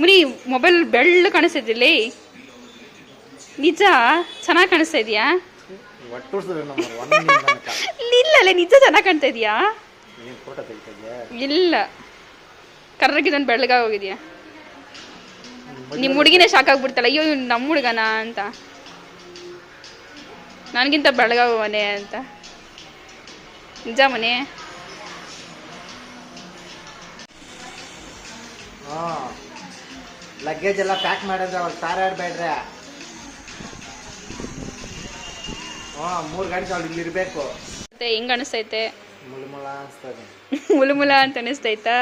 ಮುನಿ mobile ಬೆಳ್ಳ ಕಾಣಿಸ್ತಿದ್ದಿಲ್ಲಿ. ನಿಜ? ಚೆನ್ನಾಗಿ ಕಾಣಿಸ್ತಾ ಇದೆಯಾ? ಒಟ್ಟುಡ್ಸಿದ್ರೆ ನಮ್ಮ ಒಂದು ತನಕ. ಇಲ್ಲ ಅಲ್ಲ ನಿಜ ಚೆನ್ನಾಗಿ ಕಾಣ್ತಾ ಇದೆಯಾ? ಇಲ್ಲ. ಕರ್ರಗಿದೊಂದು ಬೆಳ್ಳಗ ಹೋಗಿದ್ಯಾ? ನಿಮ್ಮ ಹುಡುಗಿನೇ ಶಾಕ್ ಆಗ್ಬಿಡ್ತಾಳೆ. ಅಯ್ಯೋ ನಮ್ಮ ಹುಡುಗನ ಅಂತ. ನನಗಿಂತ ಬೆಳಗಾಗುವನೆ ಅಂತ. ನಿಜ ಮನೆ? ಹಾಂ. ಲಗೇಜ್ ಎಲ್ಲ ಪ್ಯಾಕ್ ಮಾಡಿದ್ರೆ ಅವಾಗ ತಾರಾಡ್ಬೇಡ್ರೆ ಹಾಂ ಮೂರು ಗಂಟೆ ಅವ್ಳು ಇಲ್ಲಿ ಇರಬೇಕು. ಮತ್ತೆ ಹೆಂಗ್ ಅನಿಸ್ತೈತೆ? ಮುಳುಮುಳ ಅನಿಸ್ತದೆ. ಮುಲುಮುಲ ಅಂತ ಅನಿಸ್ತೈತಾ?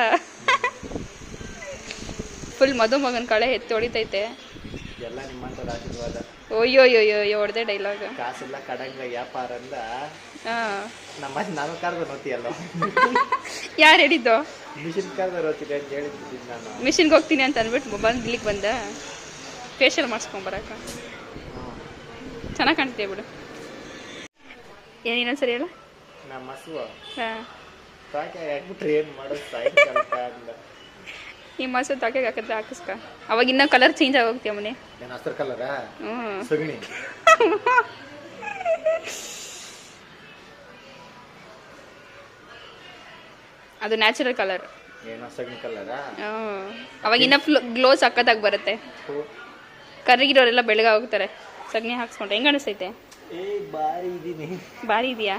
ಫುಲ್ ಮಧು ಮಗನ ಕಳೆ ಎತ್ತಿ ಹೊಡಿತೈತೆ. ಎಲ್ಲ ನಿಮ್ಮಂತ ಆಶೀರ್ವಾದ. ಅಯ್ಯೋ ಅಯ್ಯೋ ಅಯ್ಯೋ ಹೊಡೆದೆ ಡೈಲಾಗ್ ಕಾಸಿಲ್ಲ ಕಡಂಗ ವ್ಯಾಪಾರ ಅಂದ ಹಾಂ ನಮ್ಮ ನಾನು ಕರ್ದು ನೋತಿಯಲ್ಲ ಯಾರು ಹೇಳಿದ್ದು? ಮಿಷಿನ್ ಕರ್ದು ನೋತಿದೆ ಅಂತ ಹೇಳಿದ್ದೀನಿ ನಾನು. ಮಿಷಿನ್ಗೆ ಹೋಗ್ತೀನಿ ಅಂತ ಅಂದ್ಬಿಟ್ಟು ಬಂದು ಇಲ್ಲಿಗೆ ಬಂದ. ಫೇಶಿಯಲ್ ಮಾಡಿಸ್ಕೊಂಬರಕ್ಕ ಚೆನ್ನಾಗಿ ಕಾಣ್ತೀಯ ಬಿಡು. ಏನೇನೋ ಸರಿ ಹೇಳ. ನಮ್ಮ ಹಸುವ. ಹಾಂ. ಸಾಕೆ ಹಾಕ್ಬಿಟ್ರೆ ಏನು ಮಾಡೋದು? ಸಾಯಂಕಾಲ ಈ ಮಾಸ ತಾಕೆ ಹಾಕಿದ್ರೆ ಹಾಕಿಸ್ಕ. ಅವಾಗ ಇನ್ನೂ ಕಲರ್ ಚೇಂಜ್ ಆಗೋಗ್ತೀಯ ಮನೆ. ಹಸಿರು ಕಲರಾ ಸಗಣಿ. ಅದು ನ್ಯಾಚುರಲ್ ಕಲರ್ ಏನೋ ಸಗಣಿ ಕಲರಾ ಅವಾಗ ಇನ್ನ ಫ್ಲೋ ಗ್ಲೋ ಸಕ್ಕತ್ತಾಗಿ ಬರುತ್ತೆ. ಕರ್ರಿಗಿರೋರೆಲ್ಲ ಬೆಳಗ್ಗೆ ಹೋಗ್ತಾರೆ. ಸಗಣಿ ಹಾಕ್ಸ್ಕೊಂಡ್ರೆ ಹೆಂಗೆ ಅನಿಸ್ತೈತೆ? ಬಾರಿ ಇದೆಯಾ?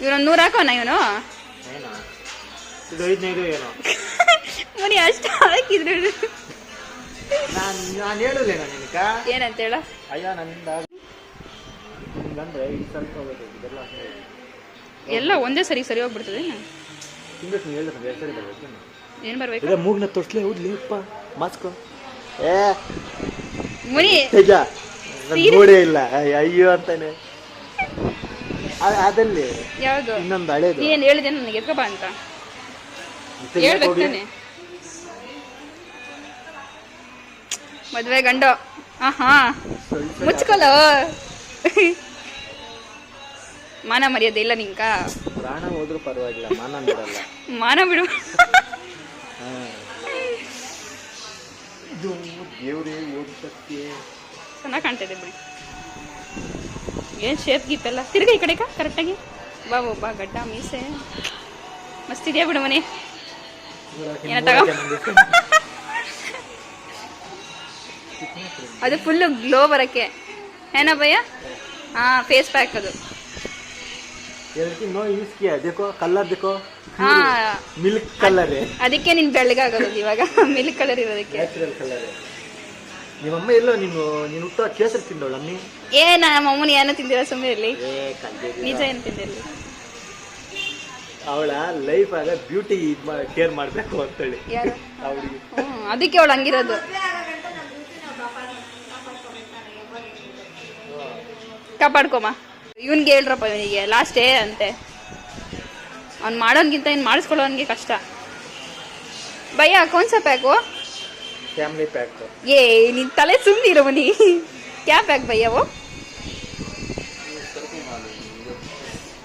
ಇವನೊಂದು ನೂರು ಹಾಕೋಣ ಇವನು? ಏನೋ? ಇದು ಐದನೇದು ಏನೋ? ಮುನಿ ಅಷ್ಟು ಹಾಕಿದ್ರು. ನಾನು ನಾನು ಹೇಳಲೇನ ನಿನಕ ಏನಂತ ಹೇಳ? ಅಯ್ಯೋ ನನ್ನಿಂದ ನಿಂಗಂದ್ರೆ ಈ ಸ್ವಲ್ಪ ಹೋಗೋದು ಇದೆಲ್ಲ ಎಲ್ಲ ಒಂದೇ ಸರಿ ಸರಿ ಹೋಗ್ಬಿಡ್ತದೆ ನೀವು ಹೇಳಿದ್ರೆ ಎರಡು ಸರಿ ಬರ್ಬೇಕು ಏನು ಬರ್ಬೇಕು? ಇದೇ ಮೂಗ್ನ ತೊಟ್ಲೆ ಹೌದ್ಲಿ ಅಪ್ಪ ಮಾಸ್ಕ್. ಏ ಮುನಿ! ನಿಜ ನೋಡೇ ಇಲ್ಲ. ಅಯ್ಯೋ ಅಂತಾನೆ. ಅದಲ್ಲಿ? ಯಾವುದು? ಇನ್ನೊಂದು ಹಳೇದು. ಏನು ಹೇಳಿದೆ ನನಗೆ? ಎತ್ಕಬಾ ಅಂತ. ಹೇಳ್ಬೇಕು ತಾನೆ. ಮದ್ವೆ ಗಂಡ. ಆಹಾ. ಸರಿ. ಮಾನ ಮರ್ಯಾದೆ ಇಲ್ಲ ನಿಂಕ ಪ್ರಾಣ ಹೋದ್ರೂ ಪರವಾಗಿಲ್ಲ ಮಾನ ಬಿಡಲ್ಲ. ಮಾನ ಬಿಡು. ಇದು ದೇವ್ರೇ ಓದ್ ಶಕ್ತಿ. ಚೆನ್ನಾಗಿ ಇದೆ ಬಿಡಿ. ಏನ್ ಶೇಪ್ ಗೀಪ್ ಎಲ್ಲ? ತಿರ್ಗಿ ಈ ಕಡೆಗ ಕರೆಕ್ಟಾಗಿ ಬಾ ಬಾ ಗಡ್ಡ ಮೀಸೆ. ಮಸ್ತ್ ಇದೆಯಾ ಬಿಡು ಮನೆ. ಏನ ಅದು ಫುಲ್ ಗ್ಲೋ ಬರೋಕ್ಕೆ. ಏನೋ ಭಯ ಹಾಂ ಫೇಸ್ ಪ್ಯಾಕ್ ಅದು. ಅದಕ್ಕೆ ನಿನ್ ಬೆಳಗಾಗೋದು ಇವಾಗ. ಮಿಲ್ಕ್ ಕಲರ್ ಇರೋದಕ್ಕೆ. ನಿಮ್ಮಮ್ಮ ಎಲ್ಲೋ ನೀನು ನೀನು ಹುಟ್ಟ ಕೇಸರಿ ತಿಂದವಳ ಅಮ್ಮಿ ಏ ನಮ್ಮ ಅಮ್ಮನ ಏನು ತಿಂದಿರ ಸುಮ್ಮನೆ ಇರಲಿ ನಿಜ ಏನು ತಿಂದಿರಲಿ? ಅವಳ ಲೈಫ್ ಆಗ ಬ್ಯೂಟಿ ಕೇರ್ ಮಾಡಬೇಕು ಅಂತೇಳಿ. ಅವಳಿಗೆ. ಅದಕ್ಕೆ ಅವಳು ಹಂಗಿರೋದು. ಕಾಪಾಡ್ಕೊಮ್ಮ. ಇವನ್ಗೆ ಹೇಳ್ರಪ್ಪ ಇವನಿಗೆ ಲಾಸ್ಟೇ ಅಂತೆ. ಅವ್ನು ಮಾಡೋನ್ಗಿಂತ ಇನ್ನು ಮಾಡಿಸ್ಕೊಳ್ಳೋನ್ಗೆ ಕಷ್ಟ. ಭಯ್ಯ ಕೌನ್ಸ ಪ್ಯಾಕು ಫ್ಯಾಮಿಲಿ ಪ್ಯಾಕ್ ಏ ನಿನ್ ತಲೆ ಸುಮ್ಮನಿರೋ ಮನಿ ಕ್ಯಾ ಪ್ಯಾಕ್ ಭಯ್ಯ वो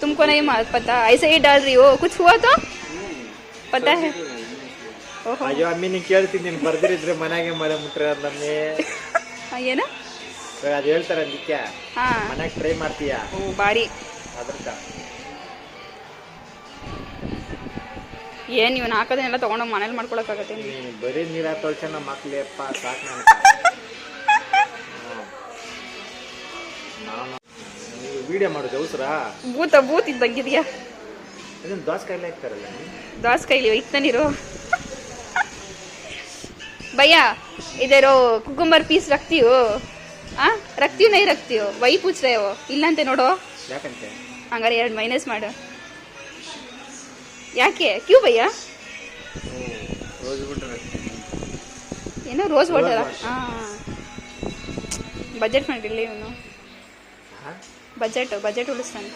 तुमको नहीं मालूम पता ऐसे ही डाल रही हो कुछ हुआ तो पता है ओहो ಅಯ್ಯೋ ಅಮ್ಮಿ ನೀನ್ ಕೇಳ್ತೀನಿ ನೀನು ಬರ್ದಿರಿದ್ರೆ ಮನೆಗೆ ಮನೆ ಮುಟ್ರೆ ನಮ್ಮಿ हाँ, ये ना ಅದು ಹೇಳ್ತಾರೆ ನಿತ್ಯ हाँ ಮನೆಗೆ ಟ್ರೈ ಮಾಡ್ತೀಯಾ ಓ ಬಾರಿ ಅದ್ರಕ್ಕ ಏನ್ ನೀವು ಹಾಕೋದನ್ನೆಲ್ಲ ತೊಗೊಂಡೋಗಿ ಮನೇಲಿ ಮಾಡ್ಕೊಳಕ್ಕಾಗತ್ತೆ ಬರೀ ನೀರ ತೊಳ್ಸೆ ನಮ್ಮ ಮಕ್ಳಪ್ಪ ಸಾಕು ವಿಡಿಯೋ ಮಾಡೋದು ಅವಸರ ಭೂತ ಭೂತ ಇದ್ದಂಗಿದೆಯಾ? ಇದನ್ನ ದೋಸೆ ಕೈಲಿ ಹಾಕ್ತಾರಲ್ಲ ದೋಸೆ ಕೈಲಿ ಇಕ್ತ ನೀರು ಭಯ್ಯ ಇದೇರೋ ಕುಕುಂಬರ್ ಪೀಸ್ ರಕ್ತಿಯು ಆ? ರಕ್ತಿಯು ನೈ ರಕ್ತಿಯು ವೈ ಪೂಚ್ರೆಯೋ ಇಲ್ಲಂತೆ ನೋಡು. ಯಾಕಂತೆ? ಹಂಗಾರೆ ಎರಡು ಮೈನಸ್ ಮಾಡು. ಯಾಕೆ? ಕ್ಯೂ ಭಯ್ಯ ಏನೋ ರೋಸ್ ವಾಟರ ಬಜೆಟ್ ಮಾಡಿರಲಿ ಇವನು. ಬಜೆಟ್ ಬಜೆಟ್ ಉಳಿಸ್ತಾನೆ.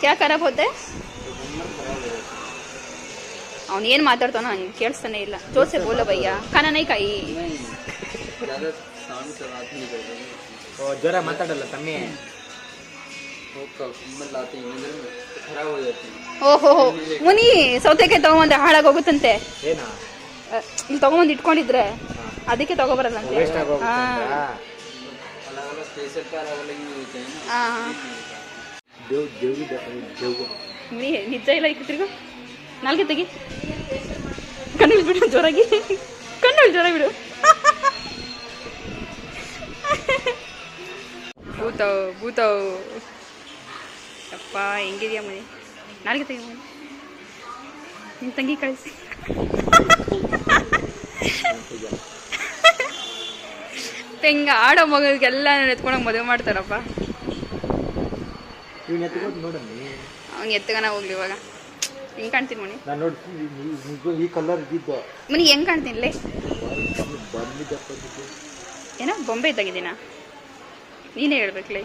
ಕ್ಯಾ ಖರಾಬ್ ಹೋದೆ? ಅವನು ಏನು ಮಾತಾಡ್ತಾನೋ ನನಗೆ ಕೇಳಿಸ್ತಾನೆ ಇಲ್ಲ. ಜೋಸೆ ಬೋಲ ಭಯ್ಯ ಕನನೈ ಕಾಯಿ ಮಾತಾಡಲ್ಲ ತಮ್ಮಿ. ಓಹೋ ಮುನಿ ಸೌತೆಕಾಯಿ ಹಾಳಾಗಿ ಹಾಳಾಗೋಗುತ್ತಂತೆ ಇಲ್ಲಿ ತಗೊಂಬಂದು ಇಟ್ಕೊಂಡಿದ್ರೆ ಅದಕ್ಕೆ ತಗೋಬರಲ್ಲಂತೆ? ನಿಜ ಇಲ್ಲ ಇಕ್ಕಿತ್ರಿಗೂ ನಾಲ್ಕೆ ತೆಗಿ. ಕಣ್ಣು ಬಿಡು ಜೋರಾಗಿ. ಕಣ್ಣು ಜ್ವರ ಬಿಡು. ಭೂತಾವ್ ಭೂತಾವ್. ಅಪ್ಪ ಹೆಂಗಿದ್ಯಾ ಮನೆ? ನಾಳೆಗೆ ತೆಗಿ ಮನೆ. ನಿನ್ನ ತಂಗಿ ಕಳಿಸಿ. ತೆಂಗ ಆಡೋ ಮಗನಿಗೆಲ್ಲ ಎತ್ಕೊಂಡೋಗಿ ಮದುವೆ ಮಾಡ್ತಾರಪ್ಪ. ಅವ್ನು ಎತ್ತಗನ ಹೋಗ್ಲಿ ಇವಾಗ. ಹೆಂಗೆ ಕಾಣ್ತೀನಿ ಮನೆ? ನಾನು ಈ ಕಲರ್ ಇದ್ದಿದ್ದು. ಮನೆ ಹೆಂಗೆ ಕಾಣ್ತೀನಿ ಲೇ. ಏನೋ ಬೊಂಬೆ ಇದ್ದಾಗಿದ್ದೀನಾ? ನೀನೇ ಹೇಳ್ಬೇಕಲೇ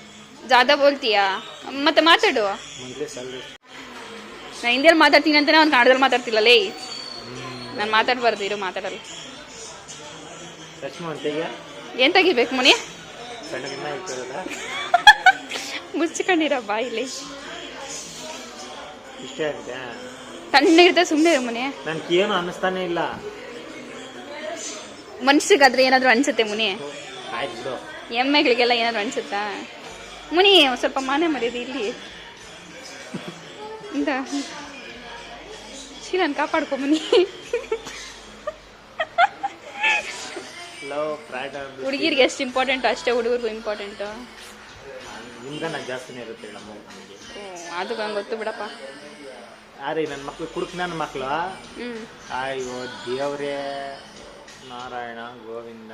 ಜಾದ ಬೋಲ್ತೀಯಾ? ಮತ್ತೆ ಮಾತಾಡು. ನಾ ನಾನು ಹಿಂದಿಯಲ್ಲಿ ಮಾತಾಡ್ತೀನಿ ಅಂತಾನೆ ಅವ್ನು ಕನ್ನಡದಲ್ಲಿ ಮಾತಾಡ್ತಿಲ್ಲ ಲೇ. ನಾನು ಮಾತಾಡ್ಬಾರ್ದು ಇರು ಮಾತಾಡಲ್ಲ. ಏನ್ ತೆಗಿಬೇಕು ಮುನಿ? ಮುಚ್ಚಿಕೊಂಡಿರ ಬಾಯಿಲಿ. ಇಷ್ಟೇ ಆಗಿದೆ. ಸುಮ್ಮನೆ ಮುನಿ. ನನ್ಗೆ ಏನು ಅನ್ನಿಸ್ತಾನೆ ಇಲ್ಲ. ಮನ್ಸಿಗಾದ್ರೆ ಏನಾದರೂ ಅನ್ಸುತ್ತೆ ಮುನಿ? ಆಯ್ತು ಎಮ್ಮೆಗಳಿಗೆಲ್ಲ ಏನಾದರೂ ಅನ್ಸುತ್ತಾ? ಮುನಿ ಒಂದ್ ಸ್ವಲ್ಪ ಮಾನೆ ಮರ್ಯಾದೆ ಇಲ್ಲಿ ಇಂದ. ಶೀಲನ್ ಕಾಪಾಡ್ಕೊ ಮುನಿ. ಹುಡುಗಿರ್ಗೆ ಎಷ್ಟು ಇಂಪಾರ್ಟೆಂಟ್ ಅಷ್ಟೇ ಹುಡುಗರಿಗೂ ಇಂಪಾರ್ಟೆಂಟ್ ಜಾಸ್ತಿನೇ ಇರುತ್ತೆ ಅದು ಹಂಗೆ ಗೊತ್ತು ಬಿಡಪ್ಪ. ಅರೆ ನನ್ನ ಮಕ್ಳು ಕುಡುಕ್ ನನ್ನ ಮಕ್ಕಳು ಅಯ್ಯೋ ದೇವ್ರೇ. ನಾರಾಯಣ ಗೋವಿಂದ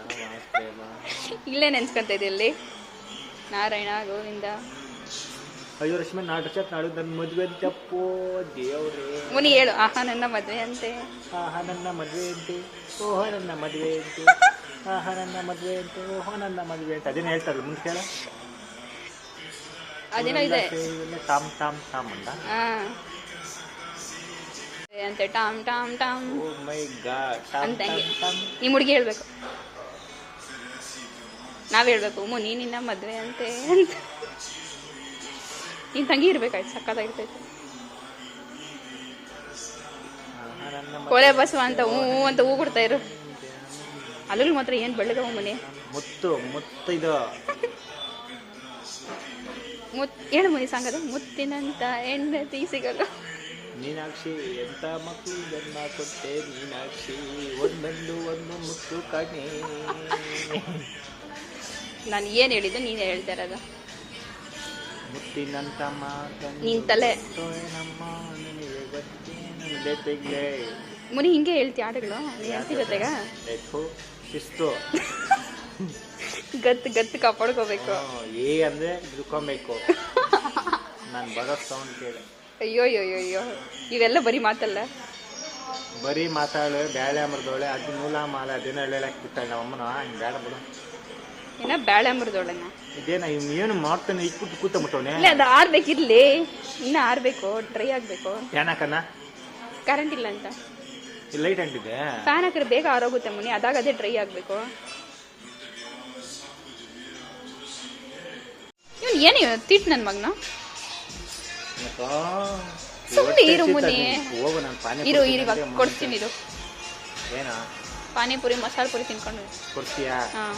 ಇಲ್ಲೇ ನೆನ್ಸ್ಕೊಂತ ಇಲ್ಲಿ ನಾರಾಯಣ ಗೋವಿಂದ. ಅಯ್ಯೋ ರಶ್ಮಿ ನಾಡು ಚತ್ ನಾಡು ನನ್ನ ಮದುವೆ ತಪ್ಪು ದೇವ್ರೆ. ಮುನಿ ಹೇಳು ಆಹಾ ನನ್ನ ಮದುವೆ ಅಂತೆ. ಆಹಾ ನನ್ನ ಮದುವೆ ಅಂತೆ. ಓಹೋ ನನ್ನ ಮದುವೆ ಅಂತೆ. ಆಹಾ ನನ್ನ ಮದುವೆ ಅಂತೆ. ಓಹೋ ನನ್ನ ಮದುವೆ ಅಂತ. ಅದೇನು ಹೇಳ್ತಾರಲ್ಲ ಮುಂದೆ ಕೇಳ. ಅದೇನೋ ಇದೆ. ಟಾಮ್ ಟಾಮ್ ಟಾಮ್ ಅಂತ. ಆ. ಅಂತೆ Tom Tom Tom. Oh my God. Tom Tom ಈ ಹುಡುಗಿ ಹೇಳ್ಬೇಕು. ನಾವ್ ಹೇಳ್ಬೇಕು ಮುನಿ ನಿನ್ನ ಮದ್ವೆ ಅಂತೆ ಅಂತ. ನೀನ್ ತಂಗಿ ಇರ್ಬೇಕಾಯ್ತು ಸಕ್ಕತ್ತಾಗಿರ್ತೈತೆ ನನ್ನ ಮದುವೆ ಕೋಲೆ ಬಸವ ಅಂತ ಹೂ ಅಂತ ಹೂ ಕೊಡ್ತಾ ಇರು ಅಲ್ಲೂ ಮಾತ್ರ ಏನ್ ಬೆಳಗವ ಮನೆ? ಮುತ್ತು ಮುತ್ತು ಇದು. ಮುತ್ ಹೇಳು ಮನಿ ಸಾಂಗದ. ಮುತ್ತಿನಂತ ಹೆಂಡತಿ ಸಿಗಲು. ಮೀನಾಕ್ಷಿ ಎಂತ ಮಕ್ಕಳು ಜನ್ಮ ಕೊಟ್ಟೆ ಮೀನಾಕ್ಷಿ? ಒಂದೊಂದು ಒಂದು ಮುತ್ತು ಕಣೆ ನಾನು ಏನ್ ಹೇಳಿದ್ದು ನೀನೇ ಹೇಳ್ತಾ ಇರೋದು. ನಿನ್ ತಲೆ. ಮುನಿ ಹಿಂಗೆ ಹೇಳ್ತಿ ಹಾಡುಗಳು. ನೀನು ಹೇಳ್ತಿ ಜೊತೆಗ? ಶಿಸ್ತು. ಗತ್ ಗತ್ ಕಾಪಾಡ್ಕೋಬೇಕು. ಏ ಅಂದ್ರೆ ಹಿಡ್ಕೊಬೇಕು ನಾನು ಬರೋ ಸೌಂಡ್ ಕೇಳಿ. ಅಯ್ಯೋ ಅಯ್ಯೋ ಅಯ್ಯೋ ಇವೆಲ್ಲ ಬರೀ ಮಾತಲ್ಲ. ಬರೀ ಮಾತಾಡು ಬ್ಯಾಳೆ ಅಮರ್ದೋಳೆ ಅದು ನೂಲ ಮಾಲೆ ಅದೇನೋ ಹೇಳಕ್ ಬಿಟ್ಟಾಳೆ ನಮ್ಮ ಅಮ್ಮನ ಹಿಂಗೆ ಬೇಡ ಬಿಡು. ಏನ ಬ್ಯಾಳೆ ಮುರಿದೋಳನ್ನ ಇದೇನ ಇವ್ನು ಏನು ಮಾಡ್ತಾನೆ ಇಕ್ಬಿಟ್ಟು ಕೂತು ಮುಟ್ಟವನೆ ಇಲ್ಲ ಅದು ಆರ್ಬೇಕಿರ್ಲಿ ಇನ್ನ ಆರ್ಬೇಕು ಡ್ರೈ ಆಗ್ಬೇಕು. ಏನಕ್ಕನ ಕರೆಂಟ್ ಇಲ್ಲ ಅಂತ. ಲೈಟ್ ಅಂಟಿದೆ ಫ್ಯಾನ್ ಹಾಕಿದ್ರೆ ಬೇಗ ಆರೋಗುತ್ತೆ ಮುನಿ ಅದಾಗ ಅದೇ ಡ್ರೈ ಆಗ್ಬೇಕು. ಇವನು ಏನು ತಿಟ್ ನನ್ನ ಮಗನ? ಸುಮ್ಮನೆ ಇರು ಮುನಿ. ಹೋಗು ನಾನು ಪಾನಿ ಇರು ಇರು ಇವಾಗ ಕೊಡ್ತೀನಿ ಇರು. ಏನ? ಪಾನಿಪುರಿ ಮಸಾಲೆ ಪುರಿ ತಿನ್ಕೊಂಡು. ಕೊಡ್ತೀಯಾ? ಹಾಂ.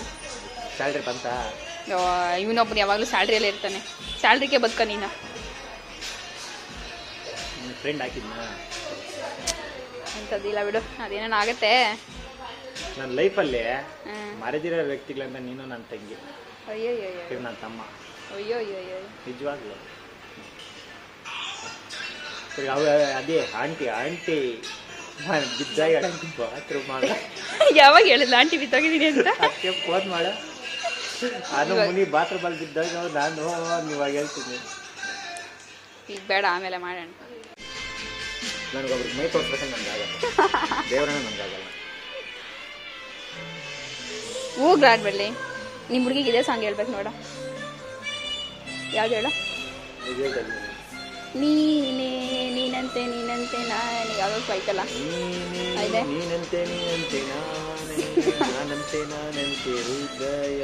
ಸ್ಯಾಲ್ರಿ ಬಂತಾ? ಇವನೊಬ್ಬನು ಯಾವಾಗಲೂ ಸ್ಯಾಲ್ರಿಯಲ್ಲೇ ಇರ್ತಾನೆ. ಸ್ಯಾಲ್ರಿಗೆ ಬದುಕ ನೀನು. ಫ್ರೆಂಡ್ ಹಾಕಿದ್ನ? ಅಂಥದ್ದಿಲ್ಲ ಬಿಡು ಅದೇನೇನು ಆಗತ್ತೆ. ನನ್ನ ಲೈಫಲ್ಲಿ. ಮರೆದಿರೋ ವ್ಯಕ್ತಿಗಳಂತ ನೀನು ನನ್ನ ತಂಗಿ. ಅಯ್ಯೋ ಇವ್ ನನ್ನ ತಮ್ಮ. ಅಯ್ಯೋ ಅಯ್ಯೋ ನಿಜವಾಗ್ಲು ಅದೇ ಆಂಟಿ ಆಂಟಿ ಬಿದ್ದಾಗ ಬಾತ್ರೂಮ್ ಮಾಡ. ಯಾವಾಗ ಹೇಳಿಲ್ಲ ಆಂಟಿ ಬಿದ್ದಾಗಿದ್ದೀನಿ ಅಂತ? ಫೋನ್ ಮಾಡ. ನಾನು ಮುನಿ ಬಾತ್ರ ಅಲ್ಲಿ ಬಿದ್ದಾಗ ನಾನು ಇವಾಗ ಹೇಳ್ತೀನಿ. ಈಗ ಬೇಡ ಆಮೇಲೆ ಮಾಡೋಣ. ನನಗೊಬ್ರಿಗೆ ಮೈ ನನಗೆ ನನಗಾಗಲ್ಲ ದೇವರನ್ನ ನನಗಾಗಲ್ಲ ಹೋಗ್ಲಾಡ್ಬೇಡಿ ನಿಮ್ಮ ಹುಡುಗಿಗೆ ಇದೇ ಸಾಂಗ್ ಹೇಳ್ಬೇಕು ನೋಡ. ಯಾವ್ದು ಹೇಳ? ನೀನೇ ನೀನಂತೆ ನೀನಂತೆ ನಾನು. ಯಾವಾಗ ಬೈಕಲ್ಲ ಇದೆ. ನೀನಂತೆ ನೀನಂತೆ ನಾನೇ. ನಾನಂತೆ ನಾನಂತೆ ಹೃದಯ.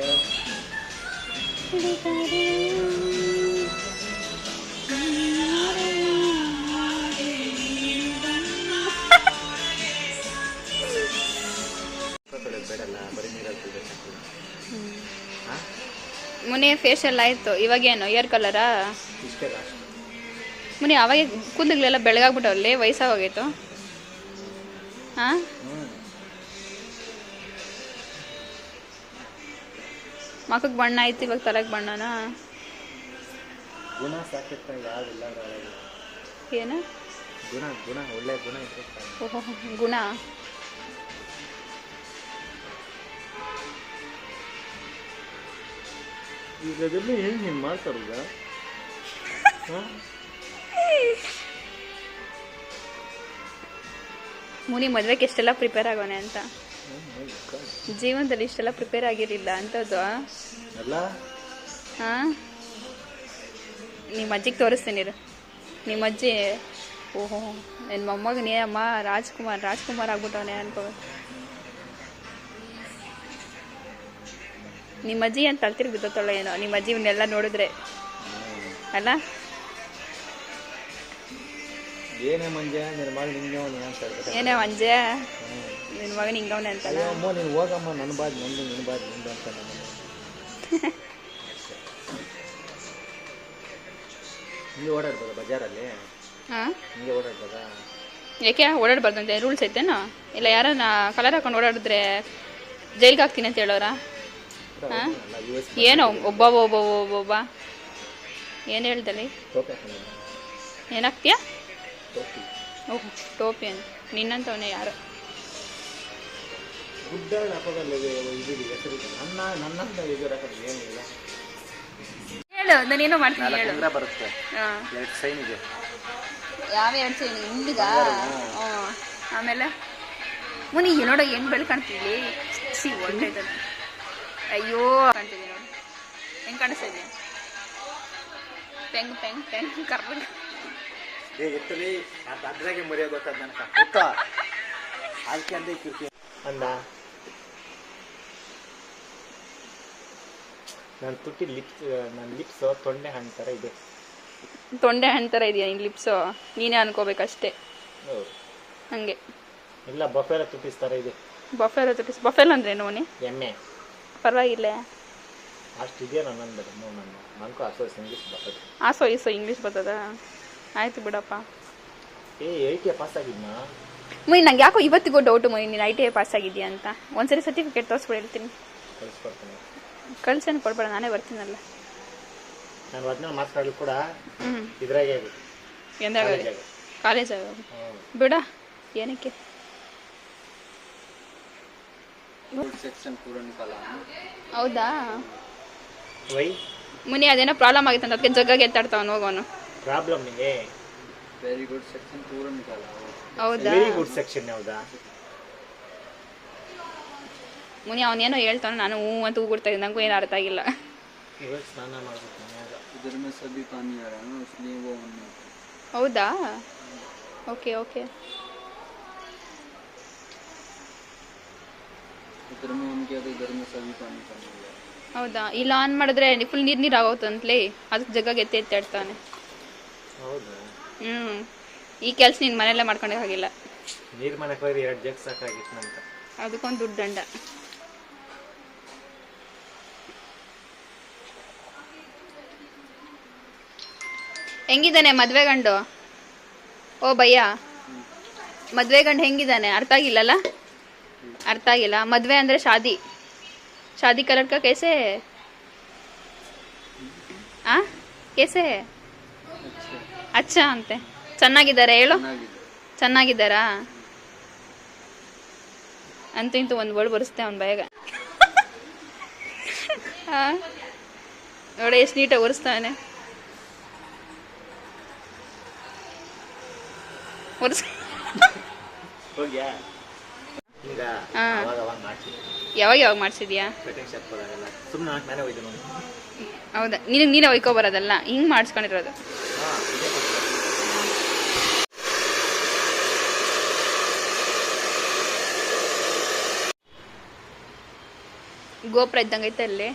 ಮುನಿ ಫೇಶಿಯಲ್ ಆಯಿತು. ಇವಾಗೇನು ಏರ್ ಕಲರಾ ಮುನಿ ಅವಾಗ ಕೂದಲುಗಳೆಲ್ಲ ಬೆಳಗಾಗ್ಬಿಟ್ಟವಲ್ಲಿ? ವಯಸ್ಸಾಗೋಗಿತ್ತು ಹಾಂ? ಮಕ್ಕಕ್ಕೆ ಬಣ್ಣ ಆಯ್ತು ಇವಾಗ ತಲೆಗೆ ಬಣ್ಣನಾ? ಗುಣ ಸಾಕಿತ್ತ ಯಾವಿಲ್ಲ ಏನು? ಗುಣ ಗುಣ ಒಳ್ಳೆ ಗುಣ ಓಹೋ ಗುಣ? ಈಗ ಮಾಡ್ತಾರಲ್ಲ ಮುನಿ ಮದ್ವೆಗೆ ಎಷ್ಟೆಲ್ಲ ಪ್ರಿಪೇರ್ ಆಗೋಣೆ ಅಂತ. ಜೀವನದಲ್ಲಿ ಇಷ್ಟೆಲ್ಲ ಪ್ರಿಪೇರ್ ಆಗಿರಲಿಲ್ಲ ಅಂಥದ್ದು ಹಾಂ ನಿಮ್ಮ ಅಜ್ಜಿಗೆ ತೋರಿಸ್ತೀನಿ ನಿಮ್ಮ ಅಜ್ಜಿ ಓಹೋ ನನ್ನ ಮೊಮ್ಮಗನೇ ಅಮ್ಮ ರಾಜ್ಕುಮಾರ್ ರಾಜ್ಕುಮಾರ್ ಆಗ್ಬಿಟ್ಟವನೆ ಅನ್ಕೋ. ನಿಮ್ಮ ಅಜ್ಜಿ ಅಂತ ತಳ್ತಿರ್ ಬಿದ್ದೋಳ ಏನೋ. ನಿಮ್ಮ ಅಜ್ಜಿ ಇವನ್ನೆಲ್ಲ ನೋಡಿದ್ರೆ. ಅಲ್ಲ? ಏನೇ ಮಂಜೆ ಏನೇ ಅಂಜೆ ನಿನ್ನ ಮಗನ ಹಿಂಗವನೆ ಅಂತಲ್ಲ ಅಮ್ಮ ನೀನು ಹೋಗಮ್ಮ ನನ್ನ ಬಾದ್ ನಂದು ನಿನ್ನ ಬಾದ್ ನಂದು ಅಂತ ಹಿಂಗೆ ಓಡಾಡ್ಬೋದ ಬಜಾರಲ್ಲಿ? ಹಾಂ? ಹಿಂಗೆ ಓಡಾಡ್ಬೋದ? ಯಾಕೆ ಓಡಾಡ್ಬಾರ್ದಂತೆ? ರೂಲ್ಸ್ ಐತೇನೋ? ಇಲ್ಲ ಯಾರನ್ನ ಕಲರ್ ಹಾಕೊಂಡು ಓಡಾಡಿದ್ರೆ ಜೈಲ್ಗೆ ಹಾಕ್ತೀನಿ ಅಂತ ಹೇಳೋರ? ಹಾಂ? ಏನೋ ಒಬ್ಬ ಒಬ್ಬ ಒಬ್ಬ ಒಬ್ಬ ಏನು ಹೇಳ್ದಲ್ಲಿ? ಏನಾಗ್ತೀಯಾ? ಓಹ್ ಟೋಪಿ ಅಂತ ನಿನ್ನಂತವನೇ ಯಾರು? ಗುಡ್ಡಾಳ ಹಾಕೋದಲ್ಲಿ ಇದಿದೆ ಹೆಸರು ನನ್ನ ನನ್ನಂತ ಇದು ಹಾಕೋದು ಏನಿಲ್ಲ. ಹೇಳು ನಾನೇನೋ ಮಾಡ್ತೀನಿ ಹೇಳು. ಉಂಗುರ ಬರುತ್ತೆ. ಹಾಂ. ಎರಡು ಸೈನ್ ಇದೆ. ಯಾವ ಎರಡು ಸೈನ್ ಹಿಂದಿಗ ಆಮೇಲೆ? ಮುನಿ ನೋಡ ಹೆಂಗ್ ಬೆಳ್ ಕಾಣ್ತಿದ್ಲಿ ಸಿ ಒಳ್ಳೆದದು ಅಯ್ಯೋ ಕಾಣ್ತಿದ್ದೆ ನೋಡಿ. ಹೆಂಗ್ ಕಾಣಿಸ್ತಾ ಇದೆಯಾ ಪೆಂಗ್ ಪೆಂಗ್ ಪೆಂಗ್ ಎತ್ತಲಿ ಅದ್ರಾಗೆ ಮರ್ಯಾದೆ ಗೊತ್ತಾದ ನನಗೆ. ಅದಕ್ಕೆ ಅಂದ್ರೆ ಕಿರ್ತಿ ನನ್ನ ತುಟ್ಟಿ ಲಿಪ್ಸ್ ನನ್ನ ಲಿಪ್ಸ್ ತೊಂಡೆ ಹಣ್ಣು ಥರ ಇದೆ. ತೊಂಡೆ ಹಣ್ಣು ಥರ ಇದೆಯಾ ಲಿಪ್ಸ್ ಲಿಪ್ಸು? ನೀನೇ ಅನ್ಕೋಬೇಕಷ್ಟೇ. ಅಷ್ಟೇ ಹಂಗೆ. ಇಲ್ಲ ಬಫೆಲ ತುಟ್ಟಿಸ್ ಥರ ಇದೆ. ಬಫೆಲ ತುಟಿಸ್ ಬಫೆಲ್ ಅಂದ್ರೆ ನೋನಿ ಎಮ್ಮೆ. ಪರವಾಗಿಲ್ಲ. ಅಷ್ಟು ಇದೆಯಾ ನನ್ನ ಅಂದ್ರೆ ನೋ ನನ್ನ ನನಗೂ ಆಸೋ ಇಂಗ್ಲೀಷ್ ಬರ್ತದೆ. ಆಸೋ ಈಸೋ ಇಂಗ್ಲೀಷ್ ಬರ್ತದ? ಆಯ್ತು ಬಿಡಪ್ಪ. ಏ ಐಟಿ ಪಾಸ್ ಆಗಿದ್ನಾ? ಮೈ ನಂಗೆ ಯಾಕೋ ಇವತ್ತಿಗೂ ಡೌಟು ಮೈ ನೀನು ಐ ಟಿ ಐ ಪಾಸ್ ಆಗಿದ್ಯಾ ಅಂತ. ಒಂದ್ಸರಿ ಸರ್ಟಿಫಿಕೇಟ್ ತೋರಿಸ್ಬಿಟ್ಟು ಹೇಳ್ತೀನಿ. ಕಳಿಸ್ಕೊಡ್ತೀನಿ. ಕಳ್ಸೇನು ಕೊಡ್ಬೇಡ ನಾನೇ ಬರ್ತೀನಲ್ಲ. ನಾನು ಒದ್ನ ಮಾತಾಡಲು ಕೂಡ ಹ್ಞೂ ಇದ್ರಾಗೆ ಆಗಿ ಕಾಲೇಜ್ ಕಾಲೇಜಾಗ ಬಿಡ ಏನಕ್ಕೆ? ಸೆಕ್ಷನ್ ಪೂರಣಿಕಲ ಹೌದಾ? ವೈ? ಮುನಿ ಅದೇನೋ ಪ್ರಾಬ್ಲಮ್ ಆಗಿತ್ತು ಅದಕ್ಕೆ ಜಗ್ಗಾಗಿ ಎತ್ತಾಡ್ತಾವನು ಹೋಗೋನು ಪ್ರಾಬ್ಲಮ್ ನಿಮಗೆ ವೆರಿ ಗುಡ್ ಸೆಕ್ಷನ್ ಪೂರಣಿಕಲ ಹೌದಾ? ವೆರಿ ಗುಡ್ ಸೆಕ್ಷನ್ ಹೌದಾ ಮುನಿ ಅವನೇನೋ ಹೇಳ್ತಾನೆ ನಾನು ಹ್ಞೂ ಅಂತ ಹೂ ಇದ್ದೆ ಇದ್ದಂಗೂ ಏನು ಅರ್ಥ ಆಗಿಲ್ಲ. ಹೌದಾ? Okay okay. ಹೌದಾ? ಇಲ್ಲ ಆನ್ ಮಾಡಿದ್ರೆ ಫುಲ್ ನೀರು ನೀರು ಆಗೋತಂತಲೇ? ಅದಕ್ಕೆ ಜಗ್ಗ ಎತ್ತಿ ಎತ್ತಾಡ್ತಾನೆ ಹ್ಞೂ ಈ ಕೆಲಸ ನೀನು ಮನೆಯಲ್ಲೇ ಮಾಡ್ಕೊಂಡಾಗಿಲ್ಲ ನೀರು ಜಗ್ ಸಾಕಾಗಿತ್ತು ಅದಕ್ಕೊಂದು ದುಡ್ಡು ದಂಡ. ಹೆಂಗಿದ್ದಾನೆ ಮದ್ವೆ ಗಂಡು? ಓ ಭಯ್ಯ. ಮದ್ವೆ ಗಂಡು ಹೆಂಗಿದ್ದಾನೆ? ಅರ್ಥ ಆಗಿಲ್ಲಲ್ಲ? ಅರ್ಥ ಆಗಿಲ್ಲ. ಮದ್ವೆ ಅಂದ್ರೆ ಶಾದಿ. ಶಾದಿ ಕಲರ್ ಕಾ ಕೇಸೆ? ಆ? ಕೇಸೆ? ಅಚ್ಚ ಅಂತೆ. ಚೆನ್ನಾಗಿದ್ದಾರೆ ಹೇಳು. ಚೆನ್ನಾಗಿದ್ದಾರ? ಅಂತೂ ಒಂದ್ ಒಂದು ಬರ್ಸ್ತೆ ಬರೆಸ್ತೆ ಅವ್ನ ಭಯಗ ನೋಡಿ, ಎಷ್ಟು ನೀಟಾಗಿ ಒರೆಸ್ತಾನೆ ಒರ್ಸ್ ಹೋಗ್ಯಾ? ಈಗ ಹಾ. ಅವಾಗ ಅವಾಗ ಮಾಡ್ತೀನಿ ಯಾವಾಗ ಯಾವಾಗ ಮಾಡ್ಸಿದ್ಯಾ? ಕಟಿಂಗ್ ಶಾಪ್ ಹೋದಾಗೆಲ್ಲ ಸುಮ್ಮನೆ ನಾಲ್ಕು ನಾನೇ ಹೋಯ್ತು ನೋಡಿ. ಹೌದಾ? ನಿನಗೆ ನೀನೇ ಒಯ್ಕೋ ಬರೋದಲ್ಲ ಹಿಂಗೆ ಮಾಡಿಸ್ಕೊಂಡಿರೋದು. ಗೋಪುರ ಇದ್ದಂಗೈತೆ ಅಲ್ಲಿ.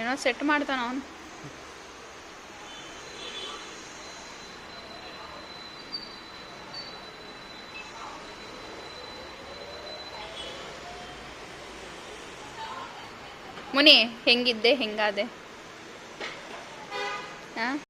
ಏನೋ ಸೆಟ್ ಮಾಡ್ತಾನ ಅವನು. ಮುನಿ ಹೆಂಗಿದ್ದೆ ಹೆಂಗಾದೆ?